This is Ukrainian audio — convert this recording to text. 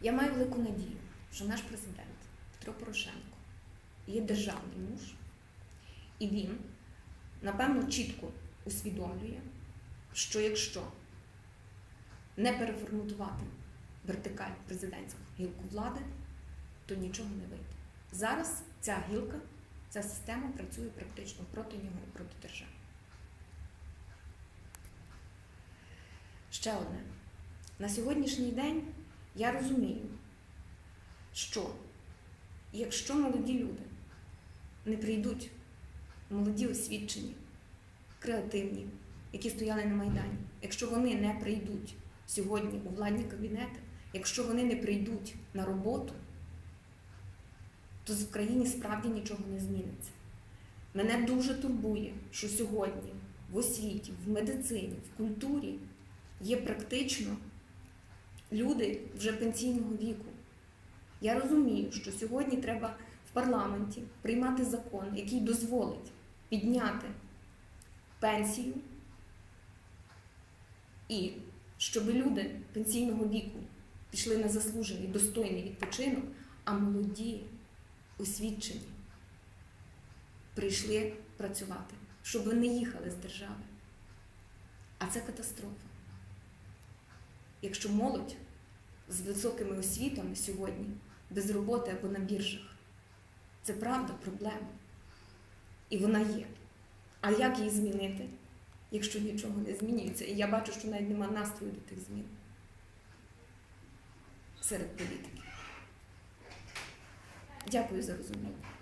Я маю велику надію, що наш президент Петро Порошенко є державний муж, і він, напевно, чітко усвідомлює, що якщо не переформатувати вертикаль президентську гілку влади, то нічого не вийде. Зараз ця гілка, ця система працює практично проти нього і проти держави. Ще одне. На сьогоднішній день я розумію, що якщо молоді люди не прийдуть, молоді освічені, креативні, які стояли на Майдані, якщо вони не прийдуть сьогодні у владні кабінети, якщо вони не прийдуть на роботу, то в країні справді нічого не зміниться. Мене дуже турбує, що сьогодні в освіті, в медицині, в культурі є практично люди вже пенсійного віку. Я розумію, що сьогодні треба в парламенті приймати закон, який дозволить підняти пенсію, і щоб люди пенсійного віку пішли на заслужений достойний відпочинок, а молоді, освічені прийшли працювати, щоб вони їхали з держави. А це катастрофа. Якщо молодь з високими освітами сьогодні без роботи або на біржах, це правда проблема. І вона є. А як її змінити, якщо нічого не змінюється? І я бачу, що навіть нема настрою до тих змін серед політиків. Дякую за розуміння.